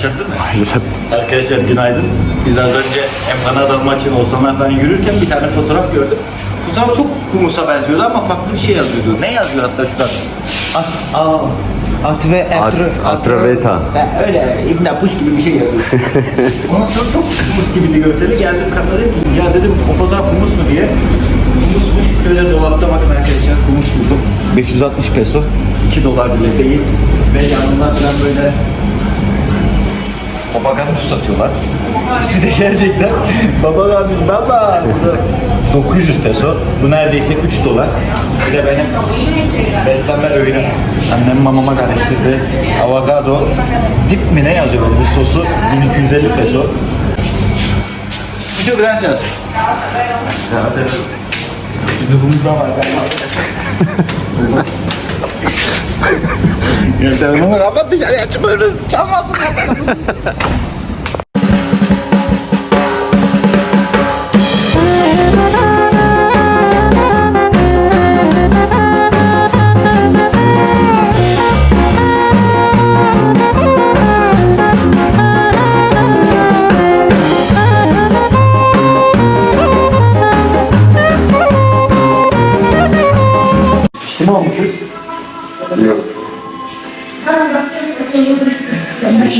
Başlattın mı? Arkadaşlar günaydın. Biz az önce empanada maçın Oğuzhanlar falan yürürken bir tane fotoğraf gördüm. Fotoğraf çok humusa benziyordu ama farklı bir şey yazıyordu. Ne yazıyor hatta şurada? At, aa, at ve atro, At- atroveta. Öyle İbn Puş gibi bir şey yazıyor. Ondan sonra çok humus gibiydi görseli. Geldim kadına dedim ki ya dedim o fotoğraf humus mu diye. Humusmuş. Şöyle dolapta bakın arkadaşlar humus buldum. 560 peso. 2 dolar bile değil. Ve yanından falan böyle Babaganus satıyorlar. İsmi de gerçekten Babaganus baba. Bu da 900 peso. Bu neredeyse 3 dolar. Bir de benim beslenme öğünüm. Annem mamama karıştırdı. Avokado. Dip mi ne yazıyor bu sosu? 1250 peso. Muchas gracias. Nuhumda var galiba. Ya telefonu kapat dışarı açmıyoruz. Çalmasın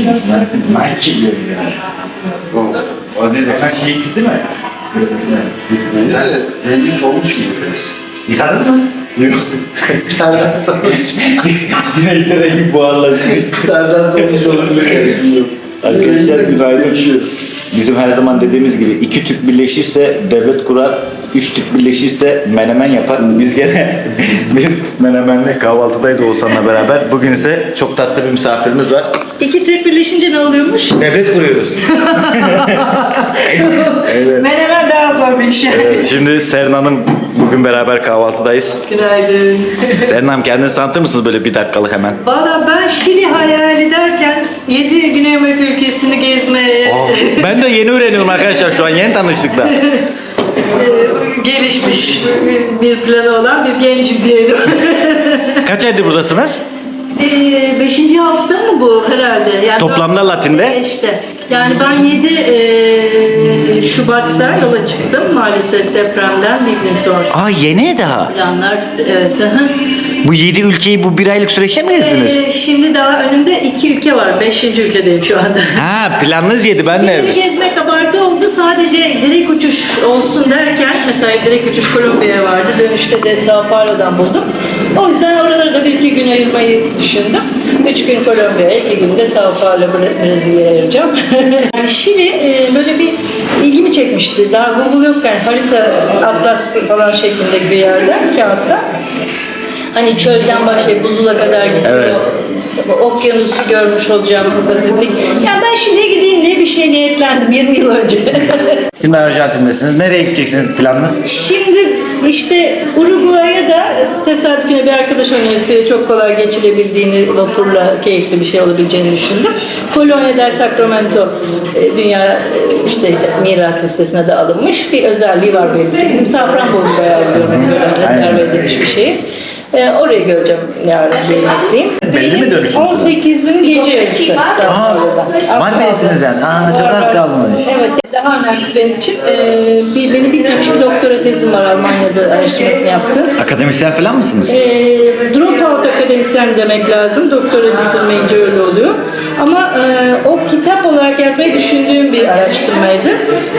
Nike ya. O, o değil de Sen şey gitti mi? Yani rengi solmuş gibi biraz. Yıkadın mı? Yok. Terden solmuş. Yine iki rengi buharlaşmış. Terden solmuş olabilir. Arkadaşlar günaydın. Bizim her zaman dediğimiz gibi iki Türk birleşirse devlet kurar, üç Türk birleşirse menemen yapar. Biz gene bir menemenle kahvaltıdayız Oğuzhan'la beraber. Bugün ise çok tatlı bir misafirimiz var. İki Türk birleşince ne oluyormuş? Devlet kuruyoruz. evet. Menemen daha zor bir iş. Evet, Şimdi Seren Hanım bugün beraber kahvaltıdayız. Günaydın. Seren Hanım kendinizi tanıtır mısınız böyle bir dakikalık hemen? Valla ben Şili hayal ederken 7 Güney Amerika ülkesini gezmeye Ben de yeni öğreniyorum arkadaşlar şu an yeni tanıştık da. gelişmiş bir planı olan bir gencim diyelim. Kaç aydır buradasınız? E, beşinci hafta mı bu herhalde? Yani Toplamda Latin'de? İşte. Yani ben 7 e, Şubat'ta yola çıktım maalesef depremden bir gün sonra. Aa yeni daha. Planlar evet. Bu 7 ülkeyi bu bir aylık süreçte mi gezdiniz? Ee, şimdi daha önümde iki ülke var. Beşinci ülkedeyim şu anda. Ha planınız 7 ben de. Şimdi gezmek. Sadece direkt uçuş olsun derken mesela direkt uçuş Kolombiya'ya vardı. Dönüşte de Sao Paulo'dan buldum. O yüzden oralara da bir iki gün ayırmayı düşündüm. Üç gün Kolombiya'ya, iki gün de Sao Paulo, Bre- Brezilya'ya ayıracağım. yani Şili e, böyle bir ilgimi çekmişti. Daha Google yokken harita, atlas falan şeklinde bir yerde, kağıtta. Hani çölden başlayıp buzula kadar gidiyor. Evet. Okyanusu görmüş olacağım Pasifik. Ya ben Şili'ye gideyim diye bir şey niyetlendim 20 yıl önce. Şimdi Arjantin'desiniz. Nereye gideceksiniz planınız? Şimdi işte Uruguay'a da tesadüf yine bir arkadaş önerisiyle çok kolay geçilebildiğini, vapurla keyifli bir şey olabileceğini düşündüm. Polonya'da Sacramento e, dünya e, işte miras listesine de alınmış bir özelliği var benim için. Bizim Safranbolu bayağı rezerve edilmiş bir şey. E, orayı göreceğim yarın yemekteyim. Belli mi dönüşünüz? 18'in gece yarısı. Aa, var biletiniz yani. Aa, çok az kalmış. Evet, daha önemlisi benim için. E, bir, benim bir doktora tezim var Almanya'da araştırmasını yaptım. Akademisyen falan mısınız? E, dropout akademisyen demek lazım. Doktora bitirmeyince öyle oluyor. Ama e, o kitap olarak yazmayı düşündüğüm bir araştırmaydı.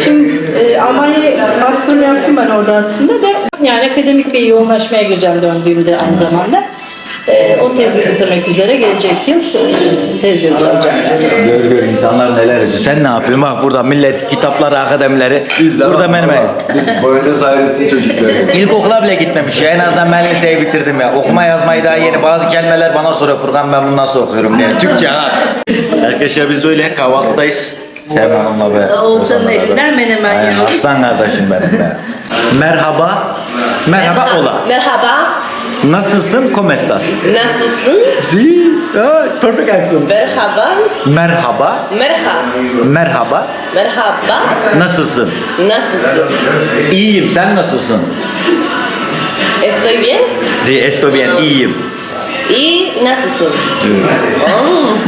Şimdi e, Almanya'ya master yaptım ben orada aslında da yani akademik bir yoğunlaşmaya gireceğim döndüğümde aynı zamanda. E, o tezi bitirmek üzere gelecek yıl e, tez yazacağım. Yani. Gör gör insanlar neler yazıyor. Sen ne yapıyorsun? Bak burada millet kitapları, akademileri. burada benim Biz Buenos Aires'in çocukları. İlkokula bile gitmemiş ya. En azından ben liseyi bitirdim ya. Okuma yazmayı daha yeni. Bazı kelimeler bana soruyor. Furkan ben bunu nasıl okuyorum diye. Türkçe ha. Arkadaşlar biz de öyle kahvaltıdayız. Sevmem Hanım'la be. Oğuzhan'ın elinden menemen Aynen, yemiş. aslan kardeşim benim be. Merhaba. Merhaba ola. Merhaba, Nasılsın? ¿Cómo estás? nasılsın? Sí. Ah, perfect accent. Merhaba, Merhaba. merhaba, Merhaba. merhaba, Nasılsın? nasılsın? İyiyim. Sen nasılsın? Estoy bien? Sí, estoy bien. İyiyim. İyi, nasılsın? Hmm.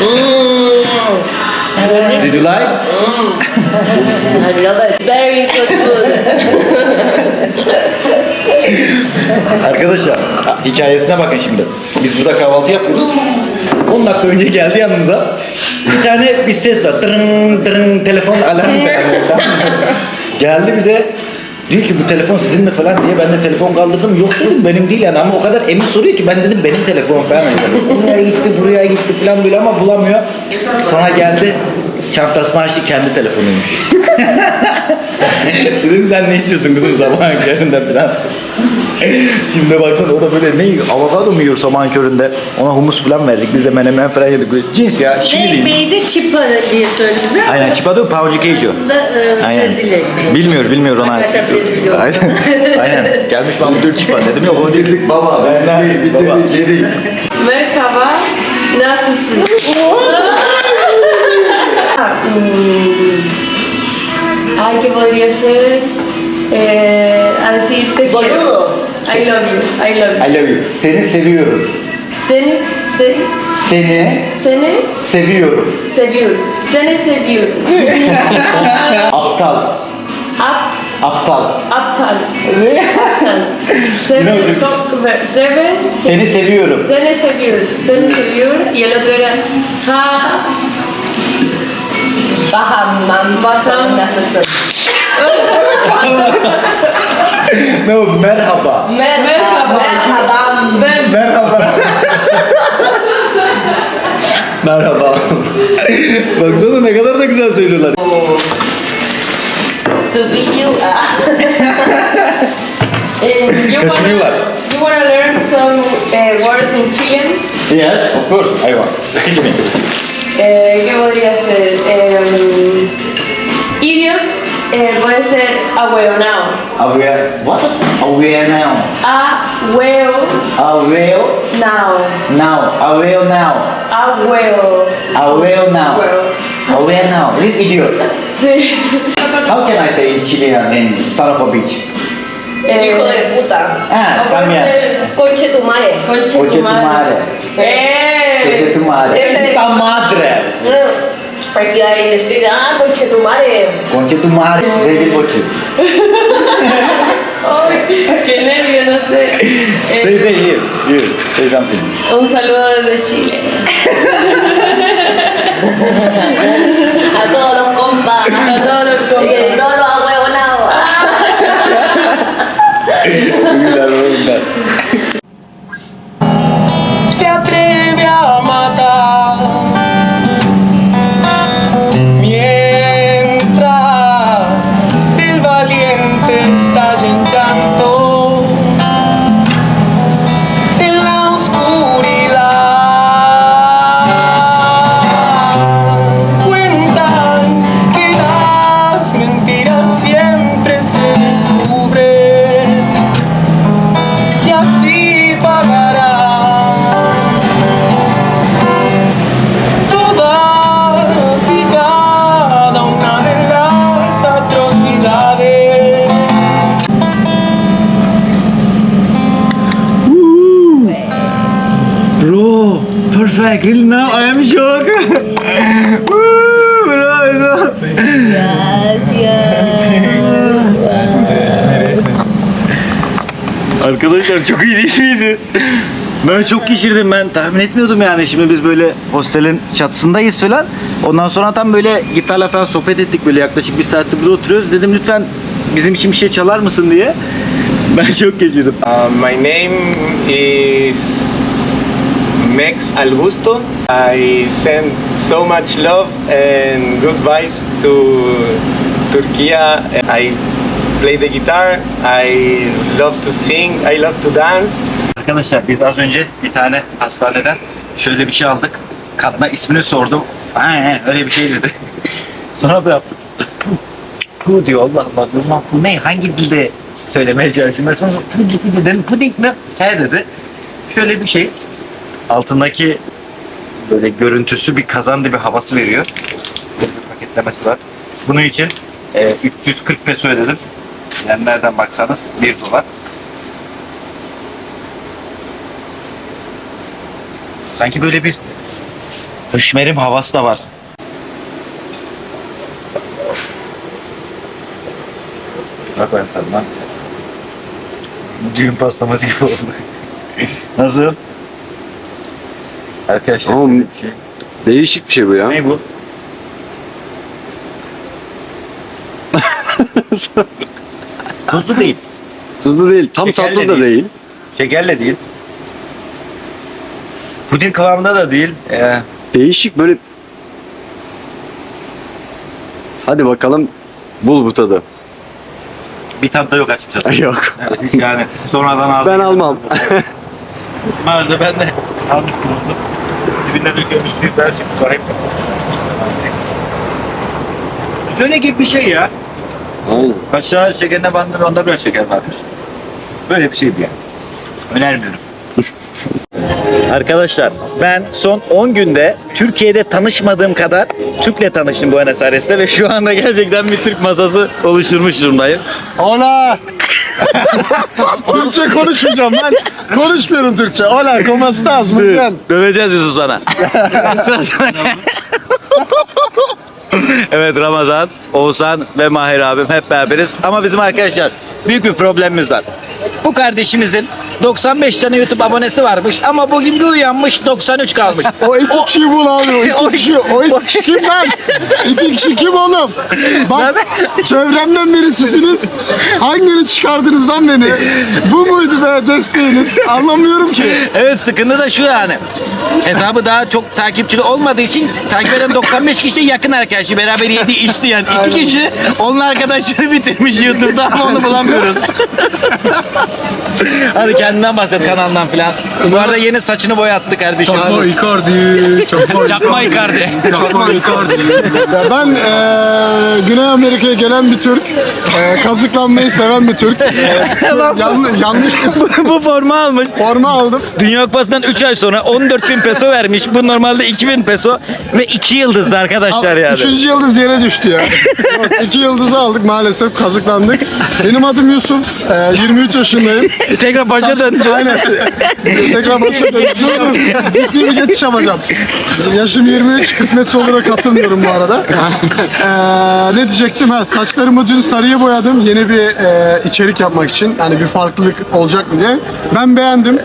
Mm. Did you like? I love it. Very good food. Arkadaşlar hikayesine bakın şimdi. Biz burada kahvaltı yapıyoruz. 10 dakika önce geldi yanımıza. Bir tane bir ses var. Tırın tırın telefon alarm geldi bize. Diyor ki bu telefon sizin mi falan diye ben de telefon kaldırdım. Yok dedim benim değil yani ama o kadar emin soruyor ki ben dedim benim telefonum falan. Buraya gitti buraya gitti falan böyle ama bulamıyor. Sonra geldi çantasını açtı kendi telefonuymuş. dedim sen ne içiyorsun kızım sabahın köründe falan. Şimdi baksana o da böyle ne? Avokado mu yiyor sabahın köründe? Ona humus falan verdik. Biz de menemen falan yedik. Böyle cins ya. Ne Şirin. ekmeğiydi? Çipa diye söyledi bize. Aynen. Çipado Pauci Queijo. Aslında e, Aynen. Brezilya ekmeği. Bilmiyor, bilmiyor ona. Arkadaşlar Brezilya. Aynen. Aynen. Gelmiş ben bu çipa dedim yok o değil. Bitirdik baba. Ben- Bitirdik, Baba. bitirdik, yedik. Merhaba. Nasılsın? Ay, ¿qué podría ser? Eh, a decirte que... Boludo. I love you. I love you. I love you. Seni seviyorum. Seni, se, Seni seni seviyorum. seviyorum. Seni seviyorum. Aptal. Ap, Aptal. aptal. Seni, No, yo- to- seve, Seni seviyorum. seni seviyorum. Seni seviyorum. Y el otro era ha, Bahamam. Baham. Nasılsın? No, merhaba. Merhaba. Merhabam. ben Merhaba. Merhaba. Baksana ne kadar da güzel söylüyorlar. To be you. You Kaşınıyorlar. wanna, you wanna learn some eh, words in Chilean? Yes, of course. I want. Teach me. Eh, ¿Qué podría ser? Eh, idiot eh, puede ser ahueonao. Aware. What? Aware now. Ahueonao. Aware now. Aware now. Ahueo. Aware now. Ahueo. Aware now. This idiot. Sí. How can I say in Chilean in son of a bitch? Eh, Hijo de puta. Ah, o puede también. ser Conche tu madre. Conche tu tu madre. madre. Coche ¡Eh! tu madre. Puta madre. Aquí hay decir, ah, conche tu madre. Conche tu madre. Baby boche. ¡Ay! ¡Qué nervio! No sé. Eh, Say, say here. Here. Say something. un saludo desde Chile. A todos los compas. A todos los compas. Y el no lo ha Ben çok geçirdim ben tahmin etmiyordum yani şimdi biz böyle hostelin çatısındayız falan ondan sonra tam böyle gitarla falan sohbet ettik böyle yaklaşık bir saattir burada oturuyoruz dedim lütfen bizim için bir şey çalar mısın diye ben çok geçirdim. Uh, my name is Mex Albusto. I send so much love and good vibes to Turkey. I play the guitar. I love to sing. I love to dance. Arkadaşlar biz az önce bir tane hastaneden şöyle bir şey aldık. Kadına ismini sordum. Aynen öyle bir şey dedi. Sonra böyle Pu diyor Allah Allah diyorum "Lan bu ne hangi dilde söylemeye çalışıyorum. Ben sonra pu pu dedim puding mi? He dedi. Şöyle bir şey altındaki böyle görüntüsü bir kazan bir havası veriyor. Böyle bir paketlemesi var. Bunun için e, 340 peso ödedim. Yani nereden baksanız 1 dolar. Sanki böyle bir Höşmerim havası da var. Bak ben tadına. Düğün pastaması gibi oldu. Nasıl? Arkadaşlar Oğlum. şöyle bir şey. Değişik bir şey bu ya. Ne bu? Tuzlu değil. Tuzlu değil. Tam Şekerli tatlı da değil. değil. Şekerle değil. Puding kıvamında da değil. Ee, Değişik böyle. Hadi bakalım. Bul bu tadı. bir tat da yok açıkçası. Yok. yani sonradan aldım. Ben almam. Maalesef ben de almış bulundum. Dibinde dökülmüş suyu çıktı. Garip. Şöyle gibi bir şey ya. Aynen. Aşağı şekerine bandırır onda biraz şeker varmış. Böyle bir şeydi yani. Önermiyorum. Arkadaşlar ben son 10 günde Türkiye'de tanışmadığım kadar Türk'le tanıştım Buenos Aires'te ve şu anda gerçekten bir Türk masası oluşturmuş durumdayım. Hola. Türkçe konuşmayacağım ben. Konuşmuyorum Türkçe. Hola, ¿cómo estás? Muy bien. Döveceğiz Yusuf sana. Sıra sana. evet Ramazan, Oğuzhan ve Mahir abim hep beraberiz. Ama bizim arkadaşlar büyük bir problemimiz var. Bu kardeşimizin 95 tane YouTube abonesi varmış ama bugün bir uyanmış 93 kalmış. O iki kişiyi bul abi. O iki kişi. O iki kişi kim lan? İki kişi kim oğlum? Bak çevremden birisisiniz. Hanginiz çıkardınız lan beni? Bu muydu be desteğiniz? Anlamıyorum ki. Evet sıkıntı da şu yani. Hesabı daha çok takipçili olmadığı için takip eden 95 kişi de yakın arkadaşı beraber yedi içti yani. iki kişi onun arkadaşını bitirmiş YouTube'da ama onu bulamıyoruz. Hadi kendinden bahset kanalından filan. Bu arada yeni saçını boyattı kardeşim. Icardi. Çakma Çakma Icardi. Çakma Icardi. Ya ben eee Güney Amerika'ya gelen bir Türk. eee, kazıklanmayı seven bir Türk. Eee, yan, yanlış Bu forma almış. forma aldım. Dünya Kupası'ndan 3 ay sonra 14 bin peso vermiş. Bu normalde 2000 peso ve 2 yıldızlı arkadaşlar yani. Üçüncü yıldız yere düştü ya. Yok, iki yıldızı aldık maalesef kazıklandık. Benim adım Yusuf. eee, 23 yaşındayım. Tekrar başa döndü. Aynen. Tekrar başa dönüyorum. Ciddi bir geçiş yapacağım. Yaşım 23. Kısmetse olura katılmıyorum bu arada. Ee, ne diyecektim? Ha, saçlarımı dün sarıya boyadım. Yeni bir e, içerik yapmak için. Yani bir farklılık olacak mı diye. Ben beğendim.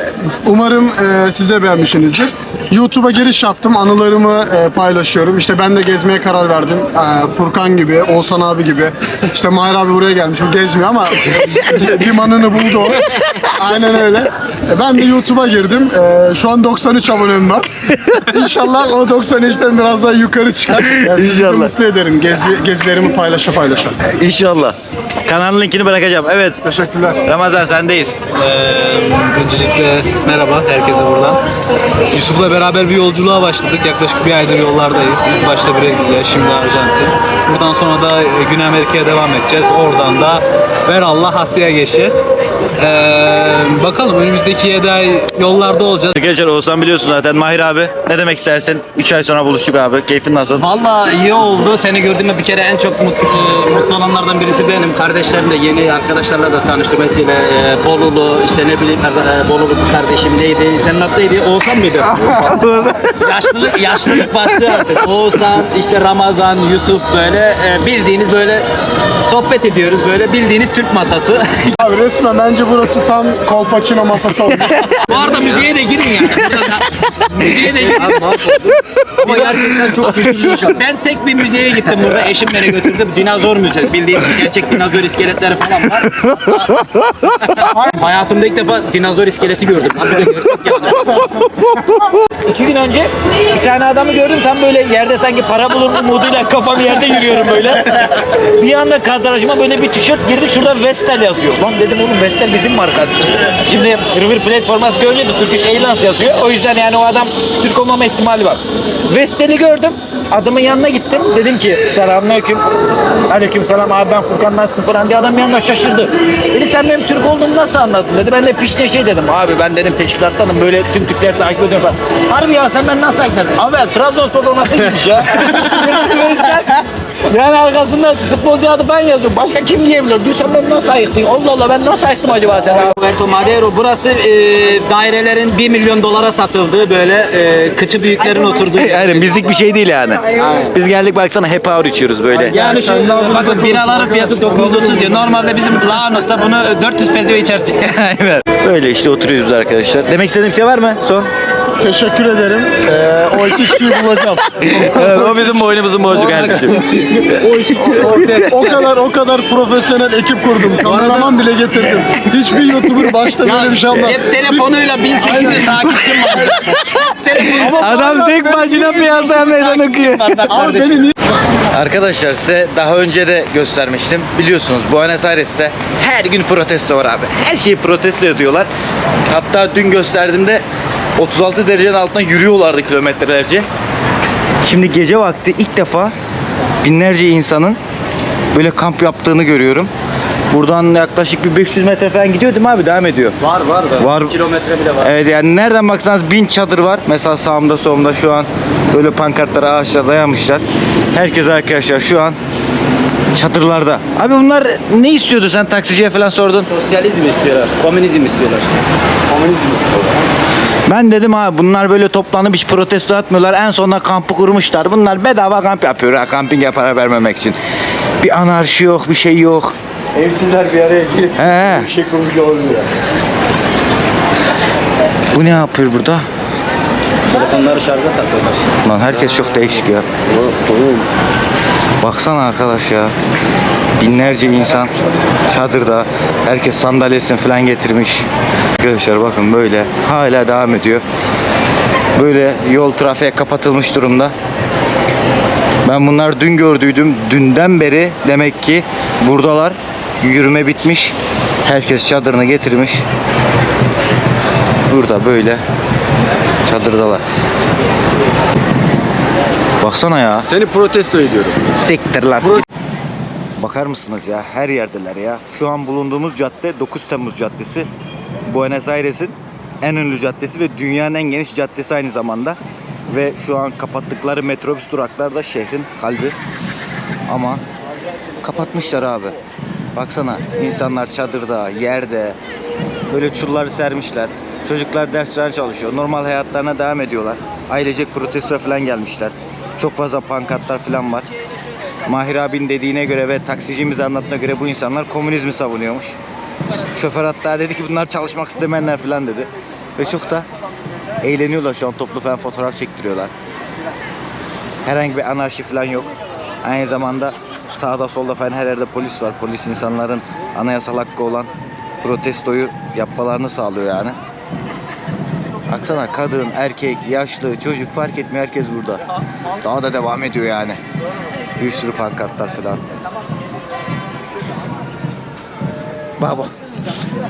Umarım e, siz de beğenmişsinizdir. YouTube'a giriş yaptım. Anılarımı e, paylaşıyorum. İşte ben de gezmeye karar verdim. E, Furkan gibi, Oğuzhan abi gibi. İşte Mahir abi buraya gelmiş. O gezmiyor ama bir manını buldu o. Aynen öyle. E, Ben de YouTube'a girdim. E, şu an 93 abonem var. İnşallah o 93'ten biraz daha yukarı çıkar. Yani İnşallah. mutlu ederim. Gezi, gezilerimi paylaşa paylaşa. İnşallah. Kanalın linkini bırakacağım. Evet. Teşekkürler. Ramazan sendeyiz. Ee, öncelikle merhaba herkese buradan. Yusuf'la beraber bir yolculuğa başladık. Yaklaşık bir aydır yollardayız. İlk başta Brezilya, şimdi Arjantin. Buradan sonra da e, Güney Amerika'ya devam edeceğiz. Oradan da ver Allah Asya'ya geçeceğiz. Ee, bakalım önümüzdeki 7 ay yollarda olacağız. Arkadaşlar Oğuzhan biliyorsun zaten. Mahir abi ne demek istersin? 3 ay sonra buluştuk abi. Keyfin nasıl? Valla iyi oldu. Seni gördüğümde bir kere en çok mutlu, mutlu olanlardan birisi benim. Kardeşlerimle yeni arkadaşlarla da tanıştım. Mesela e, Bolulu, işte ne bileyim e, Bolulu kardeşim neydi? Senin neydi? Oğuzhan mıydı? Yaşlılık, yaşlılık başlıyor artık. Oğuzhan, işte Ramazan, Yusuf böyle e, bildiğiniz böyle sohbet ediyoruz. Böyle bildiğiniz Türk masası. Abi resmen bence burası tam kolpaçino masası olmuş. Bu arada müziğe de girin yani. müziğe de girin. Ama gerçekten çok güçlü Ben tek bir müzeye gittim burada. Eşim beni götürdü. Dinozor müzesi. Bildiğin gerçek dinozor iskeletleri falan var. Hayatımda ilk defa dinozor iskeleti gördüm. Gerçek yani. İki gün önce bir tane adamı gördüm tam böyle yerde sanki para bulur umuduyla kafam yerde yürüyorum böyle. bir anda kadrajıma böyle bir tişört girdi şurada Vestel yazıyor. Lan dedim oğlum Vestel bizim marka. Şimdi River Plate forması görünce de Turkish Airlines yazıyor. O yüzden yani o adam Türk olmama ihtimali var. Vestel'i gördüm. Adamın yanına gittim. Dedim ki selamünaleyküm. Aleyküm selam abi ben Furkan nasılsın falan diye adam yanına şaşırdı. Dedi sen benim Türk olduğumu nasıl anladın dedi. Ben de pişte şey dedim. Abi ben dedim teşkilattanım böyle tüm Türkleri takip ediyorum falan. Harbi ya sen ben nasıl ettim? Abi Trabzonspor olması gitmiş ya. yani arkasında futbolcu adı ben yazıyorum. Başka kim diyebilir? Diyor sen ben nasıl ayıktın? Allah Allah ben nasıl ayıktım acaba sen? Roberto Madero burası e, dairelerin 1 milyon dolara satıldığı böyle e, kıçı büyüklerin oturduğu. Yani bizlik bir şey değil yani. Biz geldik baksana happy hour içiyoruz böyle. Yani şu bakın biraların fiyatı 930 diyor. Normalde bizim Lanos'ta bunu 400 peso içersin. Aynen. Böyle işte oturuyoruz arkadaşlar. Demek istediğim şey var mı? Son. Teşekkür ederim. Ee, o iki kişiyi bulacağım. evet, o bizim boynumuzun borcu kardeşim. o kadar o kadar profesyonel ekip kurdum. Kameraman bile getirdim. Hiçbir YouTuber başta böyle bir şey. Cep telefonuyla 1800 takipçim var. Adam tek başına piyasaya meydan okuyor. Abi beni niye Arkadaşlar size daha önce de göstermiştim. Biliyorsunuz Buenos Aires'te her gün protesto var abi. Her şeyi protesto ediyorlar. Hatta dün gösterdiğimde 36 derecenin altına yürüyorlardı kilometrelerce. Şimdi gece vakti ilk defa binlerce insanın böyle kamp yaptığını görüyorum. Buradan yaklaşık bir 500 metre falan gidiyor değil mi abi? Devam ediyor. Var var da. Var. Kilometre bile var. Evet yani nereden baksanız bin çadır var. Mesela sağımda solumda şu an böyle pankartlara ağaçlara dayamışlar. Herkes arkadaşlar şu an çadırlarda. Abi bunlar ne istiyordu sen taksiciye falan sordun. Sosyalizm istiyorlar. Komünizm istiyorlar. Komünizm istiyorlar. Ben dedim ha bunlar böyle toplanıp hiç protesto atmıyorlar. En sonunda kampı kurmuşlar. Bunlar bedava kamp yapıyor ha kampinge para vermemek için. Bir anarşi yok bir şey yok. Evsizler bir araya gelip He. bir şey kurmuş olmuyor. Bu ne yapıyor burada? Telefonları şarja takıyorlar. Lan herkes çok değişik ya. Baksana arkadaş ya. Binlerce insan çadırda. Herkes sandalyesini falan getirmiş. Arkadaşlar bakın böyle hala devam ediyor. Böyle yol trafiğe kapatılmış durumda. Ben bunlar dün gördüydüm. Dünden beri demek ki buradalar. Yürüme bitmiş. Herkes çadırını getirmiş. Burada böyle çadırdalar. Baksana ya. Seni protesto ediyorum. Siktir lan. Bakar mısınız ya? Her yerdeler ya. Şu an bulunduğumuz cadde 9 Temmuz Caddesi. Buenos Aires'in en ünlü caddesi ve dünyanın en geniş caddesi aynı zamanda. Ve şu an kapattıkları metrobüs duraklar da şehrin kalbi. Ama kapatmışlar abi. Baksana insanlar çadırda, yerde böyle çulları sermişler. Çocuklar ders çalışıyor. Normal hayatlarına devam ediyorlar. Ailecek protesto falan gelmişler. Çok fazla pankartlar falan var. Mahir abinin dediğine göre ve taksicimiz anlattığına göre bu insanlar komünizmi savunuyormuş. Şoför hatta dedi ki bunlar çalışmak istemeyenler falan dedi. Ve çok da eğleniyorlar şu an toplu falan fotoğraf çektiriyorlar. Herhangi bir anarşi falan yok. Aynı zamanda sağda solda falan her yerde polis var. Polis insanların anayasal hakkı olan protestoyu yapmalarını sağlıyor yani. Baksana kadın, erkek, yaşlı, çocuk fark etmiyor herkes burada. Daha da devam ediyor yani. Bir sürü pankartlar falan. Baba.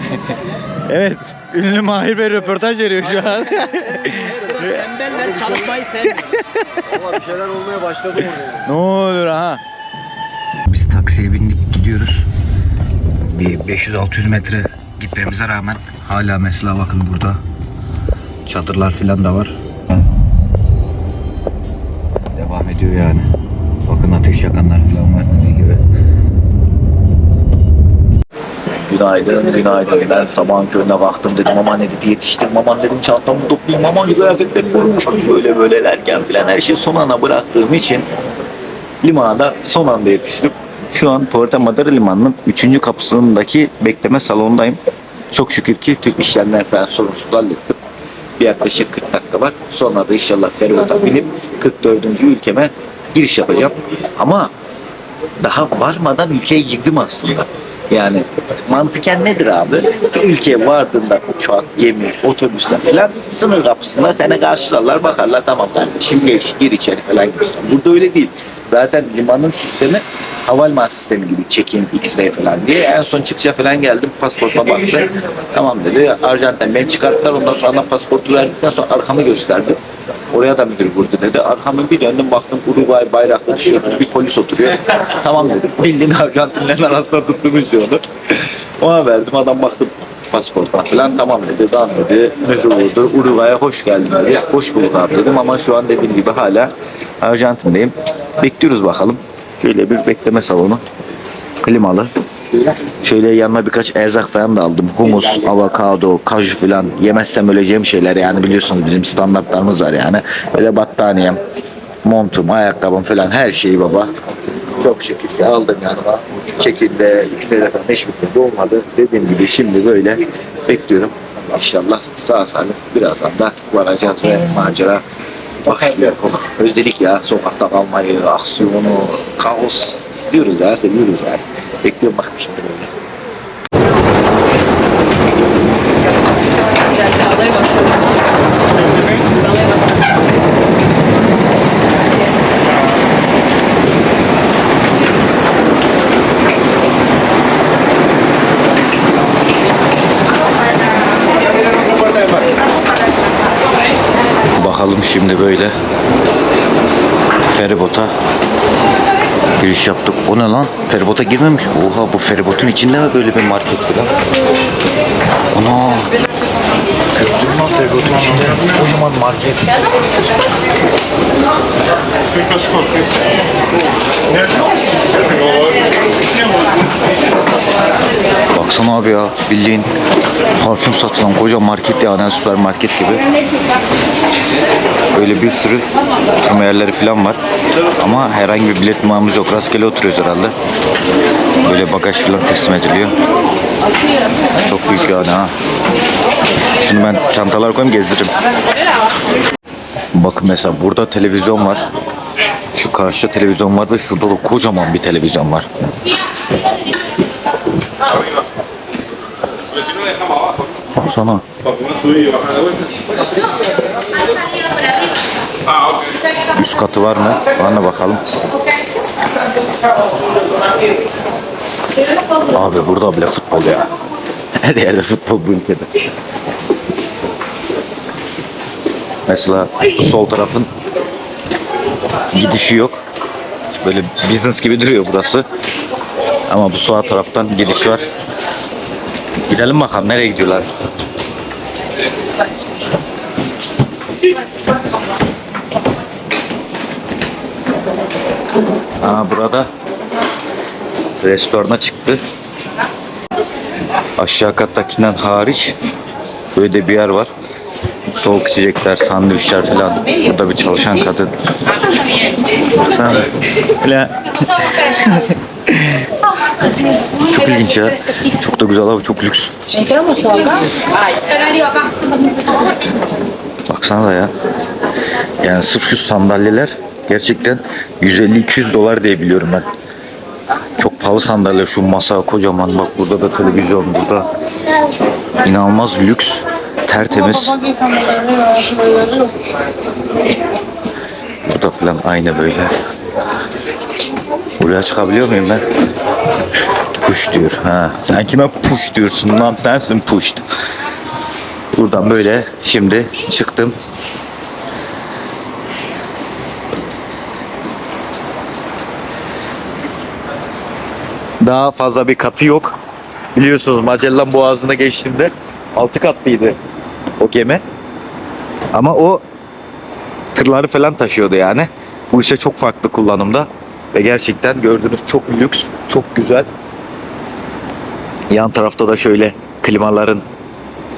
evet. Ünlü Mahir Bey röportaj veriyor şu an. Tembeller çalışmayı sevmiyor. Ama bir şeyler olmaya başladı orada. ne olur ha. Biz taksiye bindik gidiyoruz. Bir 500-600 metre gitmemize rağmen hala mesela bakın burada çadırlar falan da var. Devam ediyor yani. Bakın ateş yakanlar falan var dediği gibi. Günaydın, günaydın. Ben sabahın körüne kalktım dedim aman dedi yetiştim aman dedim çantamı toplayayım aman kıyafetlerim kurumuşmuş böyle böyle derken filan her şeyi son ana bıraktığım için limana son anda yetiştim. Şu an Puerto Madera Limanı'nın 3. kapısındaki bekleme salonundayım. Çok şükür ki tüm işlemler falan sorunsuz hallettim. Bir yaklaşık 40 dakika var. Sonra da inşallah feribota binip 44. ülkeme giriş yapacağım. Ama daha varmadan ülkeye girdim aslında. Yani mantıken nedir abi? Ülkeye vardığında uçak, gemi, otobüsler falan sınır kapısında seni karşılarlar bakarlar tamam kardeşim geç gir içeri falan gibisin. Burada öyle değil. Zaten limanın sistemi havalimanı sistemi gibi check-in, X-ray falan diye. En son çıkışa falan geldim. Pasportuma baktı. Tamam dedi. Arjantin beni çıkarttılar. Ondan sonra pasportu verdikten sonra arkamı gösterdi. Oraya da müdür vurdu dedi. Arkamı bir döndüm baktım Uruguay bayraklı tişörtlü bir polis oturuyor. tamam dedim. Bildiğin Arjantinlerin arasında tuttuğumuz yolu. Ona verdim. Adam baktı pasportuna falan tamam dedi. Tamam dedi. Vurdu. Uruguay'a hoş geldin dedi. Hoş bulduk abi dedim ama şu an dediğim gibi hala Arjantin'deyim. Bekliyoruz bakalım. Şöyle bir bekleme salonu. Klimalı. Şöyle yanıma birkaç erzak falan da aldım. Humus, avokado, kaju falan. Yemezsem öleceğim şeyler yani biliyorsunuz bizim standartlarımız var yani. Böyle battaniyem, montum, ayakkabım falan her şeyi baba. Çok şükür ki aldım yanıma. Şekilde, X'de falan hiçbir türlü olmadı. Dediğim gibi şimdi böyle bekliyorum. İnşallah sağ salim birazdan da varacağız ve macera başlıyor. Özledik ya sokakta kalmayı, aksiyonu, kaos istiyoruz ya, seviyoruz yani. Bekliyorum bak şimdi böyle. Bakalım şimdi böyle feribota giriş yaptık. O ne lan? Feribota girmemiş. Oha bu feribotun içinde mi böyle bir market falan? Ana. Gördün lan feribotun içinde kocaman market. Baksana abi ya bildiğin parfüm satılan koca market yani süpermarket gibi. Böyle bir sürü oturma yerleri falan var. Ama herhangi bir bilet numaramız yok. Rastgele oturuyoruz herhalde. Böyle bagaj falan teslim ediliyor. Çok büyük yani ha. Şunu ben çantalar koyayım gezdiririm. Bakın mesela burada televizyon var. Şu karşıda televizyon var ve şurada da kocaman bir televizyon var. Baksana. Üst var mı? Bana bakalım. Abi burada bile futbol ya. Her yerde futbol bu ülkede. Mesela sol tarafın gidişi yok. Böyle business gibi duruyor burası. Ama bu sağ taraftan gidiş var. Gidelim bakalım nereye gidiyorlar. Aa burada restorana çıktı. Aşağı kattakinden hariç böyle de bir yer var. Soğuk içecekler, sandviçler falan. Burada bir çalışan kadın. Baksana. Falan. çok ilginç ya. Çok da güzel abi, çok lüks. Baksana da ya. Yani sırf şu sandalyeler gerçekten 150-200 dolar diye biliyorum ben. Çok pahalı sandalye şu masa kocaman bak burada da televizyon burada. İnanılmaz lüks. Tertemiz. Burada falan aynı böyle. Buraya çıkabiliyor muyum ben? Push diyor. Ha. Sen kime push diyorsun lan? Sensin pushed. Buradan böyle şimdi çıktım. Daha fazla bir katı yok. Biliyorsunuz Magellan Boğazı'nda geçtiğimde altı katlıydı o gemi. Ama o tırları falan taşıyordu yani. Bu ise çok farklı kullanımda ve gerçekten gördüğünüz çok lüks, çok güzel. Yan tarafta da şöyle klimaların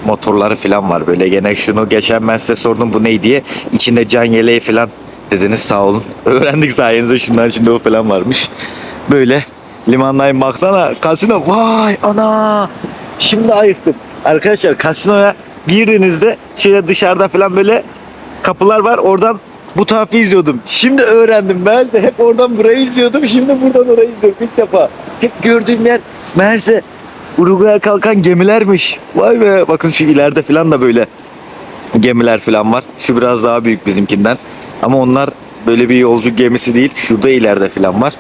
motorları falan var. Böyle gene şunu geçen ben size sordum bu ne diye. İçinde can yeleği falan dediniz sağ olun. Öğrendik sayenizde şunlar içinde o falan varmış. Böyle limandayım baksana kasino vay ana şimdi ayıktım. Arkadaşlar kasinoya girdiğinizde şöyle dışarıda falan böyle kapılar var oradan bu tarafı izliyordum. Şimdi öğrendim. Meğerse hep oradan burayı izliyordum. Şimdi buradan orayı izliyorum ilk defa. Hep gördüğüm yer meğerse Uruguay'a kalkan gemilermiş. Vay be bakın şu ileride falan da böyle gemiler falan var. Şu biraz daha büyük bizimkinden. Ama onlar böyle bir yolcu gemisi değil. Şurada ileride falan var.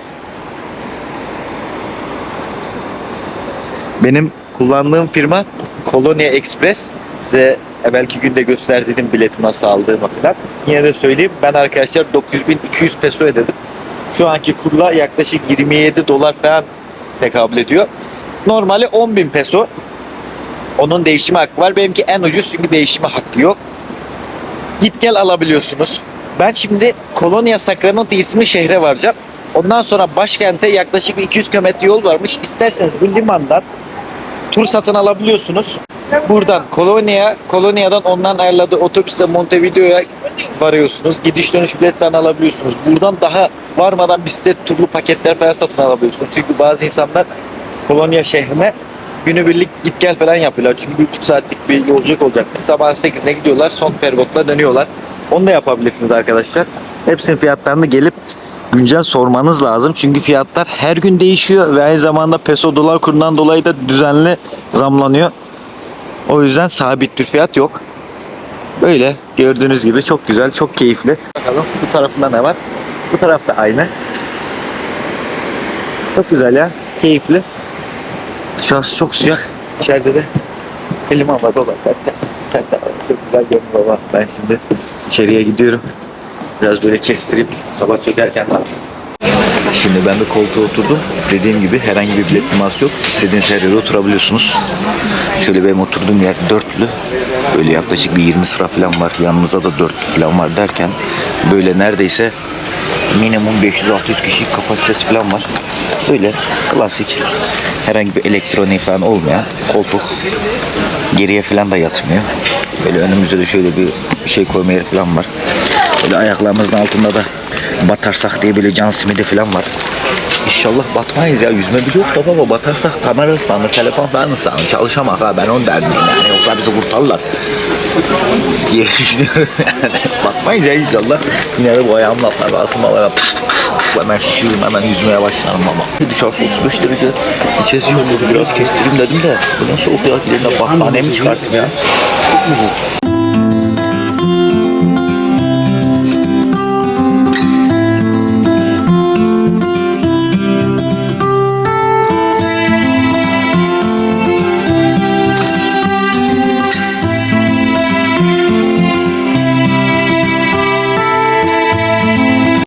Benim kullandığım firma Colonia Express. Size belki günde gösterdiğim bileti nasıl aldığımı falan. Yine de söyleyeyim. Ben arkadaşlar 9200 peso ödedim. Şu anki kurla yaklaşık 27 dolar falan tekabül ediyor. Normali 10.000 peso. Onun değişimi hakkı var. Benimki en ucuz çünkü değişimi hakkı yok. Git gel alabiliyorsunuz. Ben şimdi Colonia Sacramento isimli şehre varacağım. Ondan sonra başkente yaklaşık bir 200 km yol varmış. İsterseniz bu limandan tur satın alabiliyorsunuz. Buradan Kolonya, Kolonya'dan ondan ayarladığı otobüsle Montevideo'ya varıyorsunuz. Gidiş dönüş biletlerini alabiliyorsunuz. Buradan daha varmadan bisiklet turlu paketler falan satın alabiliyorsunuz. Çünkü bazı insanlar Kolonya şehrine günübirlik git gel falan yapıyorlar. Çünkü bir buçuk saatlik bir yolculuk olacak. Sabah 8'de gidiyorlar, son feribotla dönüyorlar. Onu da yapabilirsiniz arkadaşlar. Hepsinin fiyatlarını gelip güncel sormanız lazım. Çünkü fiyatlar her gün değişiyor ve aynı zamanda peso dolar kurundan dolayı da düzenli zamlanıyor. O yüzden sabit bir fiyat yok. Böyle gördüğünüz gibi çok güzel, çok keyifli. Bakalım bu tarafında ne var? Bu tarafta aynı. Çok güzel ya, keyifli. Dışarısı çok sıcak. İçeride de elim ben de çok güzel görünüyor baba. Ben şimdi içeriye gidiyorum. Biraz böyle kestireyim. Sabah çökerken Şimdi ben de koltuğa oturdum. Dediğim gibi herhangi bir bilet numarası yok. İstediğiniz her yere oturabiliyorsunuz. Şöyle benim oturduğum yer dörtlü. Böyle yaklaşık bir 20 sıra falan var. Yanınıza da dörtlü falan var derken böyle neredeyse minimum 500-600 kişi kapasitesi falan var. Böyle klasik herhangi bir elektronik falan olmayan koltuk geriye falan da yatmıyor. Böyle önümüzde de şöyle bir şey koyma yeri falan var. Böyle ayaklarımızın altında da batarsak diye böyle can simidi falan var. İnşallah batmayız ya. Yüzme bile yok da baba. Batarsak kamera ıslanır, telefon falan ıslanır. Çalışamaz ha. Ben onu derdim yani. Yoksa bizi kurtarırlar. diye düşünüyorum. Batmayız ya inşallah. Yine de bu ayağımla atlar. Basma böyle hemen şişiririm hemen yüzmeye başlarım ama. Dışarısı 35 derece. İçerisi şöyle biraz kestireyim dedim de. Bu nasıl soğuk ya? Gidelim de battaniyemi çıkartayım ya.